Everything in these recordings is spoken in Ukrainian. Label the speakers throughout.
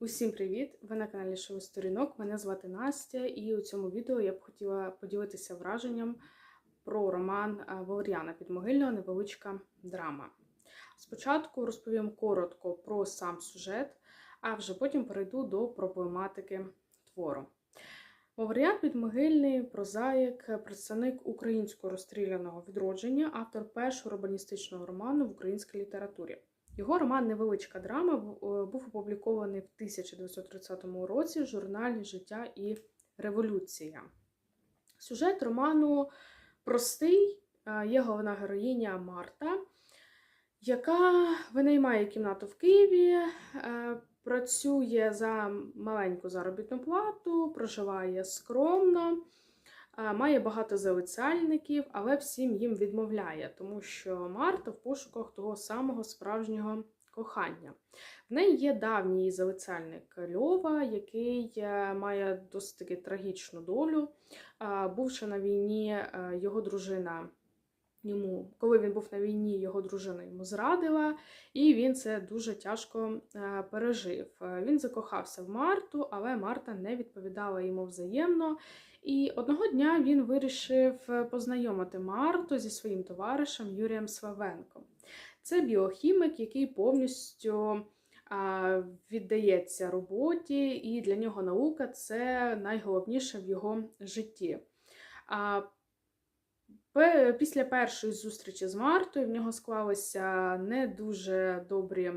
Speaker 1: Усім привіт! Ви на каналі Шоу Сторінок. Мене звати Настя, і у цьому відео я б хотіла поділитися враженням про роман е, Валеріана Підмогильного Невеличка драма. Спочатку розповім коротко про сам сюжет, а вже потім перейду до проблематики твору. Валеріан Підмогильний, прозаїк, представник українського розстріляного відродження, автор першого романістичного роману в українській літературі. Його роман Невеличка драма е, був опублікований в 1930 році в журналі Життя і Революція. Сюжет роману простий. Е, Є головна героїня Марта, яка винаймає кімнату в Києві, е, працює за маленьку заробітну плату, проживає скромно. Має багато залицяльників, але всім їм відмовляє, тому що Марта в пошуках того самого справжнього кохання. В неї є давній залицяльник Льова, який е, має досить таки трагічну долю. Бувши на війні, е, його дружина. Йому, коли він був на війні, його дружина йому зрадила, і він це дуже тяжко е, пережив. Він закохався в Марту, але Марта не відповідала йому взаємно. І одного дня він вирішив е, познайомити Марту зі своїм товаришем Юрієм Славенком. Це біохімік, який повністю віддається роботі, і для нього наука це найголовніше в його житті. Після першої зустрічі з Мартою в нього склалися не дуже добрі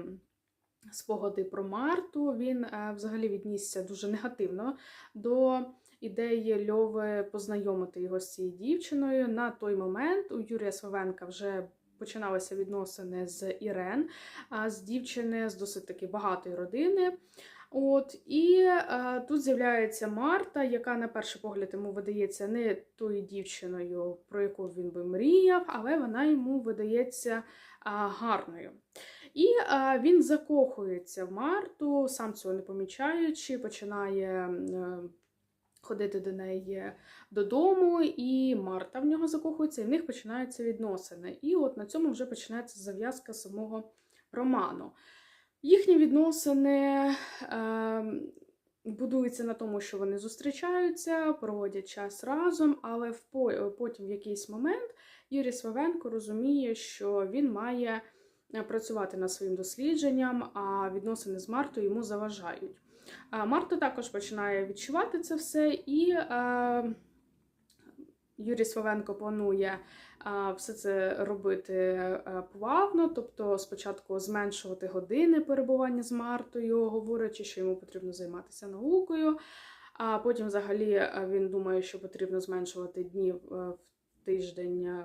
Speaker 1: спогади про Марту. Він е, взагалі віднісся дуже негативно до ідеї Льови познайомити його з цією дівчиною. На той момент у Юрія Словенка вже починалися відносини з Ірен, з дівчини з досить таки багатої родини. От, І е, тут з'являється Марта, яка на перший погляд йому видається не тою дівчиною, про яку він би мріяв, але вона йому видається е, гарною. І е, він закохується в Марту, сам цього не помічаючи, починає е, ходити до неї додому, і Марта в нього закохується, і в них починаються відносини. І от на цьому вже починається зав'язка самого роману. Їхні відносини е, будуються на тому, що вони зустрічаються, проводять час разом, але в, потім в якийсь момент Юрій Свавенко розуміє, що він має працювати над своїм дослідженням, а відносини з Мартою йому заважають. Марта також починає відчувати це все, і Юрій Словенко планує все це робити плавно, тобто спочатку зменшувати години перебування з Мартою, говорячи, що йому потрібно займатися наукою. А потім, взагалі, він думає, що потрібно зменшувати днів е, в тиждень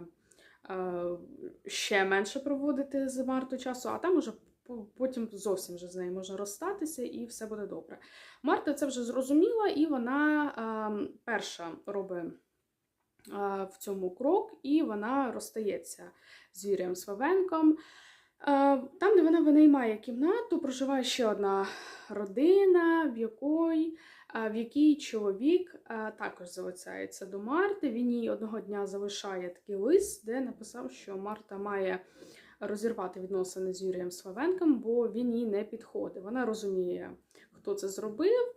Speaker 1: ще менше проводити з Мартою часу, а там уже потім зовсім вже з нею можна розстатися і все буде добре. Марта це вже зрозуміла, і вона а, перша робить а, в цьому крок, і вона розстається з Юрієм Свавенком. Там, де вона винаймає кімнату, проживає ще одна родина, в якої, в якій чоловік також залицяється до Марти. Він їй одного дня залишає такий лист, де написав, що Марта має розірвати відносини з Юрієм Славенком, бо він їй не підходить. Вона розуміє, хто це зробив.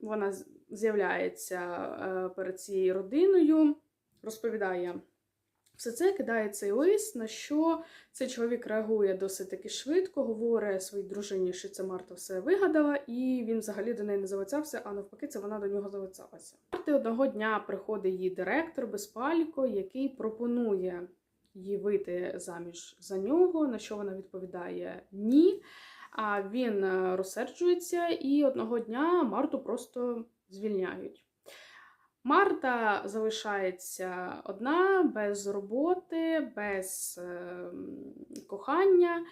Speaker 1: Вона з'являється е, перед цією родиною, розповідає. Все це кидає цей лист, на що цей чоловік реагує досить таки швидко, говорить своїй дружині, що це Марта все вигадала, і він взагалі до неї не залицявся, а навпаки, це вона до нього залицялася. Марти одного дня приходить її директор Безпалько, який пропонує їй вийти заміж за нього, на що вона відповідає ні. А він е, розсерджується, і одного дня Марту просто звільняють. Марта залишається одна, без роботи, без е, кохання.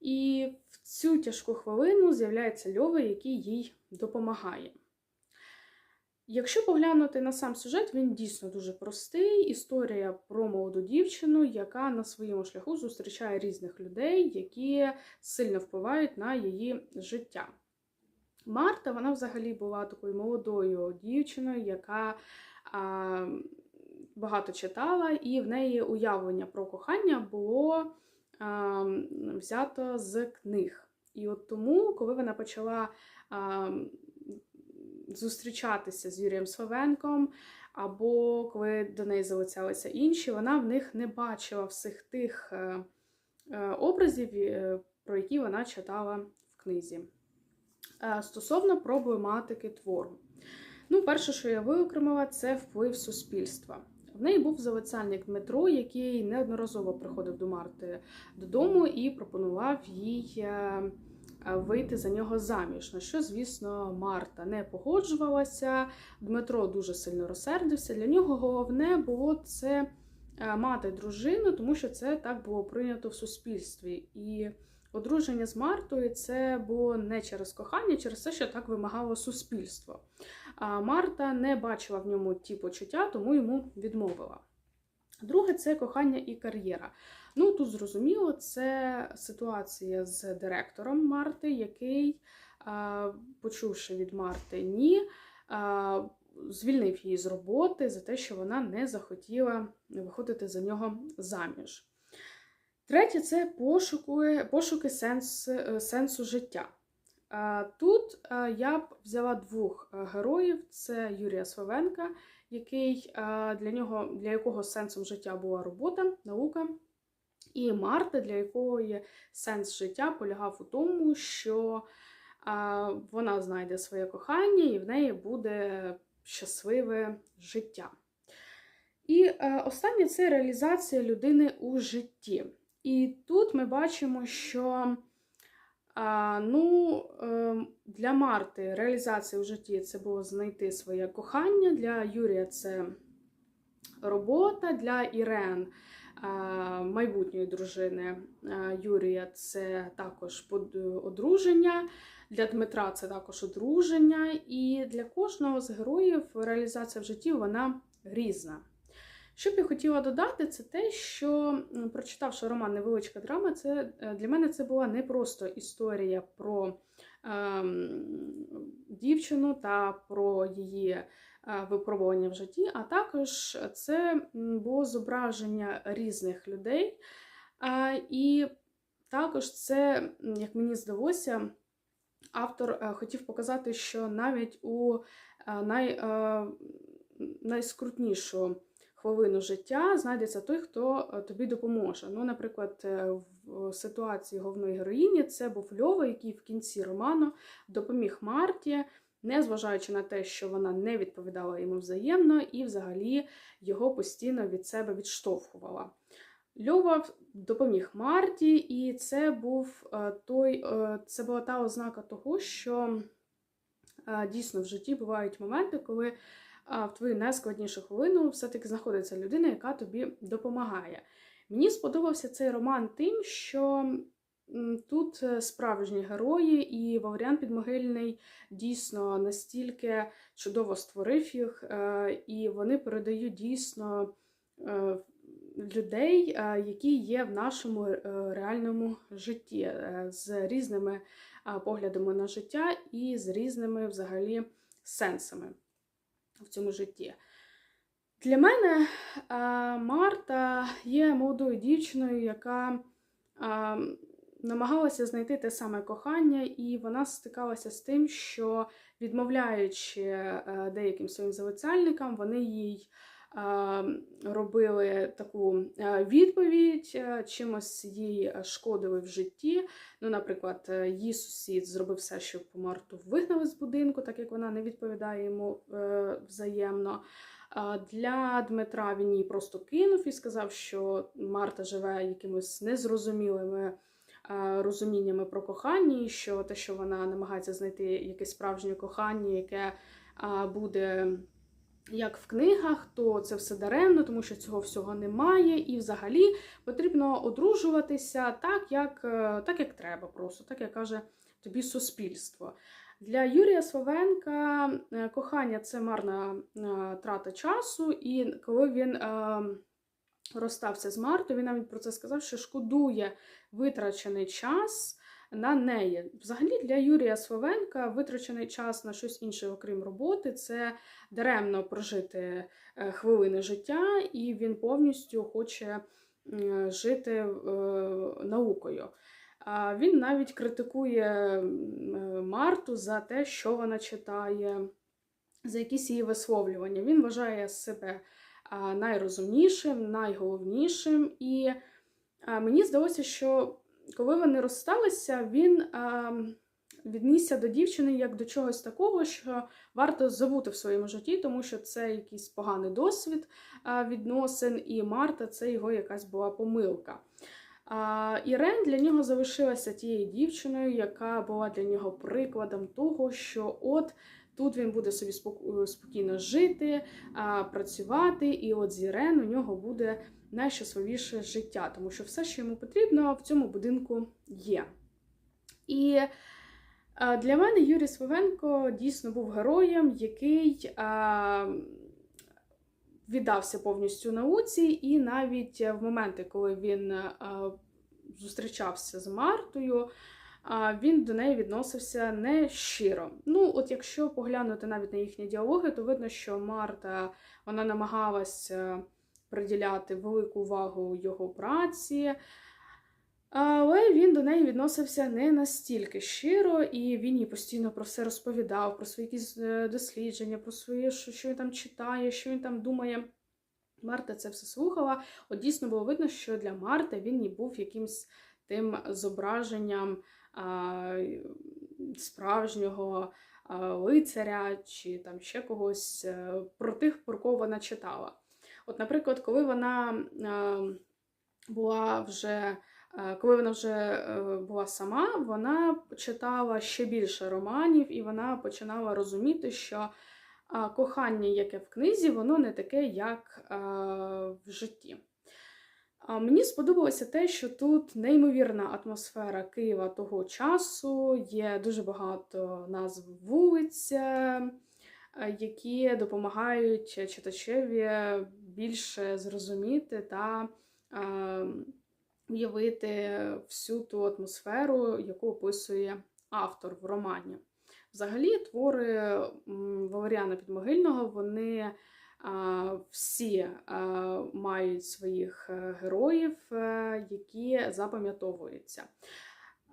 Speaker 1: І в цю тяжку хвилину з'являється Льова, який їй допомагає. Якщо поглянути на сам сюжет, він дійсно дуже простий. Історія про молоду дівчину, яка на своєму шляху зустрічає різних людей, які сильно впливають на її життя. Марта, вона взагалі була такою молодою дівчиною, яка а, багато читала, і в неї уявлення про кохання було а, взято з книг. І от тому, коли вона почала а, зустрічатися з Юрієм Словенком, або коли до неї залицялися інші, вона в них не бачила всіх тих е, е, образів, е, про які вона читала в книзі. Стосовно проблематики твору. Ну, перше, що я виокремила, це вплив суспільства. В неї був залицяльник Дмитро, який неодноразово приходив до Марти додому і пропонував їй вийти за нього заміж. На що, звісно, Марта не погоджувалася. Дмитро дуже сильно розсердився. Для нього головне було це е, мати дружину, тому що це так було прийнято в суспільстві. І одруження з Мартою це було не через кохання, через те, що так вимагало суспільство. А Марта не бачила в ньому ті почуття, тому йому відмовила. Друге це кохання і кар'єра. Ну, тут зрозуміло, це ситуація з директором Марти, який, почувши від Марти ні, звільнив її з роботи за те, що вона не захотіла виходити за нього заміж. Третє це пошуки, пошуки сенс, сенсу життя. Тут я б взяла двох героїв: це Юрія Словенка, який для нього, для якого сенсом життя була робота, наука, і Марта, для якої сенс життя полягав у тому, що вона знайде своє кохання і в неї буде щасливе життя. І останнє це реалізація людини у житті. І тут ми бачимо, що ну, е, для Марти реалізація в житті це було знайти своє кохання, для Юрія це робота, для Ірен, е, майбутньої дружини е, Юрія це також одруження, для Дмитра це також одруження, і для кожного з героїв реалізація в житті вона різна. Що б я хотіла додати, це те, що прочитавши роман Невеличка драма, це е, для мене це була не просто історія про е, дівчину та про її е, випробування в житті, а також це було зображення різних людей. Е, і також це, як мені здалося, автор е, хотів показати, що навіть у е, най, е, найскрутнішу хвилину життя знайдеться той, хто е, тобі допоможе. Ну, наприклад, е, в ситуації головної героїні це був Льова, який в кінці роману допоміг Марті, незважаючи на те, що вона не відповідала йому взаємно, і взагалі його постійно від себе відштовхувала. Льова допоміг Марті, і це був е, той, це була та ознака того, що дійсно в житті бувають моменти, коли в твою найскладнішу хвилину все-таки знаходиться людина, яка тобі допомагає. Мені сподобався цей роман тим, що тут е, справжні герої, і Валеріан Підмогильний дійсно настільки чудово створив їх, е, і вони передають дійсно е, людей, які є в нашому реальному житті, з різними поглядами на життя і з різними взагалі сенсами в цьому житті. Для мене Марта є молодою дівчиною, яка намагалася знайти те саме кохання, і вона стикалася з тим, що, відмовляючи е, деяким своїм залицяльникам, вони їй робили таку е, відповідь, е, чимось їй шкодили в житті. Ну, Наприклад, е, її сусід зробив все, щоб Марту вигнали з будинку, так як вона не відповідає йому взаємно. Для Дмитра він її просто кинув і сказав, що Марта живе якимось незрозумілими розуміннями про кохання, що те, що вона намагається знайти якесь справжнє кохання, яке буде як в книгах, то це все даремно, тому що цього всього немає. І взагалі потрібно одружуватися так, як е, так, як треба, просто, так як каже тобі суспільство. Для Юрія Словенка е, кохання це марна е, трата часу, і коли він розстався з Мартою, він навіть про це сказав, що шкодує витрачений час на неї. Взагалі для Юрія Словенка витрачений час на щось інше, окрім роботи, це даремно прожити е, хвилини життя, і він повністю хоче жити е, наукою. Він навіть критикує е, Марту за те, що вона читає, за якісь її висловлювання. Він вважає себе найрозумнішим, найголовнішим. І мені здалося, що коли вони розсталися, він віднісся до дівчини як до чогось такого, що варто забути в своєму житті, тому що це якийсь поганий досвід відносин, і Марта це його якась була помилка. Ірен для нього залишилася тією дівчиною, яка була для нього прикладом того, що от тут він буде собі спокійно жити, працювати, і от з Ірен у нього буде найщасливіше життя, тому що все, що йому потрібно, в цьому будинку є. І для мене Юрій Свивенко дійсно був героєм, який віддався повністю науці, і навіть в моменти, коли він зустрічався з Мартою, він до неї відносився не щиро. Ну, от якщо поглянути навіть на їхні діалоги, то видно, що Марта вона намагалася приділяти велику увагу його праці. Але він до неї відносився не настільки щиро, і він їй постійно про все розповідав, про свої якісь е, дослідження, про своє, що, він там читає, що він там думає. Марта це все слухала. От дійсно було видно, що для Марти він і був якимсь тим зображенням справжнього лицаря чи там ще когось е, про тих, про кого вона читала. От, наприклад, коли вона була вже. Е, Коли вона вже е, була сама, вона читала ще більше романів, і вона починала розуміти, що кохання, яке в книзі, воно не таке, як в житті. Мені сподобалося те, що тут неймовірна атмосфера Києва того часу, є дуже багато назв вулиць, е, які допомагають читачеві більше зрозуміти та е, уявити всю ту атмосферу, яку описує автор в романі. Взагалі, твори Валеріана Підмогильного, вони всі мають своїх е, героїв, е, які запам'ятовуються.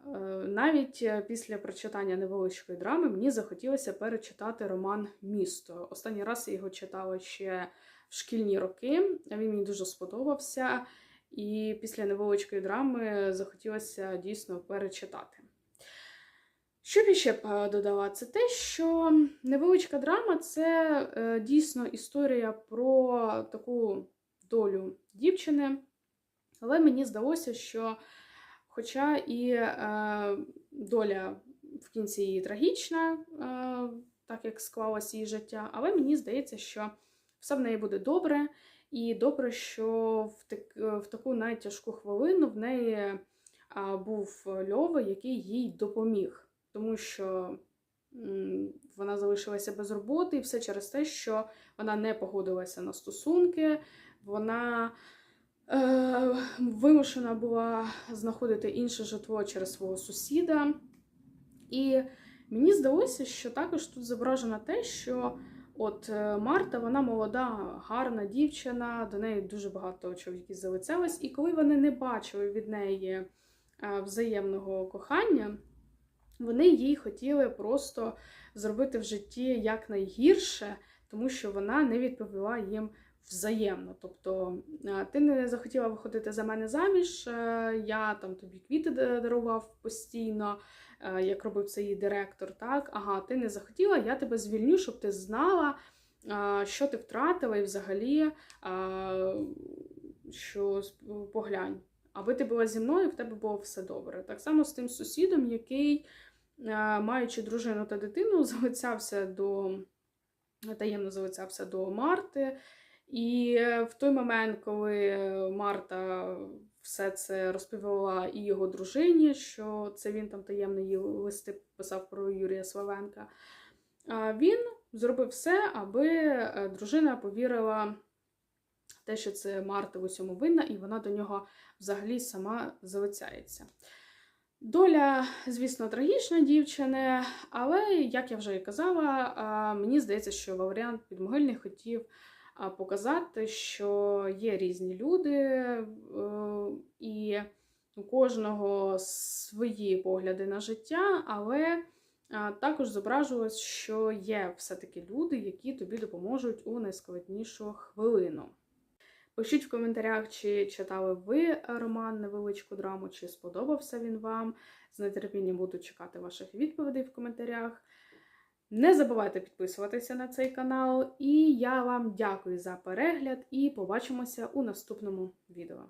Speaker 1: Е, Навіть після прочитання невеличкої драми мені захотілося перечитати роман Місто. Останній раз я його читала ще в шкільні роки. Він мені дуже сподобався. І після невеличкої драми захотілося дійсно перечитати. Що б б е, додала? Це те, що невеличка драма це е, дійсно історія про таку долю дівчини. Але мені здалося, що, хоча і е, доля в кінці її трагічна, так як склалось її життя, але мені здається, що все в неї буде добре. І добре, що в, так, в таку найтяжку хвилину в неї був Льова, який їй допоміг, тому що вона залишилася без роботи, і все через те, що вона не погодилася на стосунки, вона е, вимушена була знаходити інше житло через свого сусіда. І мені здалося, що також тут зображено те, що От е, Марта, вона молода, гарна дівчина, до неї дуже багато чоловіків залицялось, і коли вони не бачили від неї е, взаємного кохання, вони їй хотіли просто зробити в житті якнайгірше, тому що вона не відповіла їм взаємно. Тобто е, ти не захотіла виходити за мене заміж, я там тобі квіти дарував постійно як робив це її директор, так, ага, ти не захотіла, я тебе звільню, щоб ти знала, що ти втратила, і взагалі, що поглянь, аби ти була зі мною, в тебе було все добре. Так само з тим сусідом, який, маючи дружину та дитину, залицявся до таємно залицявся до Марти. І в той момент, коли Марта все це розповіла і його дружині, що це він там таємні листи писав про Юрія Славенка. Він зробив все, аби е, дружина повірила те, що це Марта в усьому винна, і вона до нього взагалі сама залицяється. Доля, звісно, трагічна дівчини, але, як я вже і казала, мені здається, що Валеріан Підмогильний хотів показати, що є різні люди, е, і у кожного свої погляди на життя, але також зображувалось, що є все-таки люди, які тобі допоможуть у найскладнішу хвилину. Пишіть в коментарях, чи читали ви роман невеличку драму, чи сподобався він вам. З нетерпінням буду чекати ваших відповідей в коментарях. Не забувайте підписуватися на цей канал, і я вам дякую за перегляд і побачимося у наступному відео.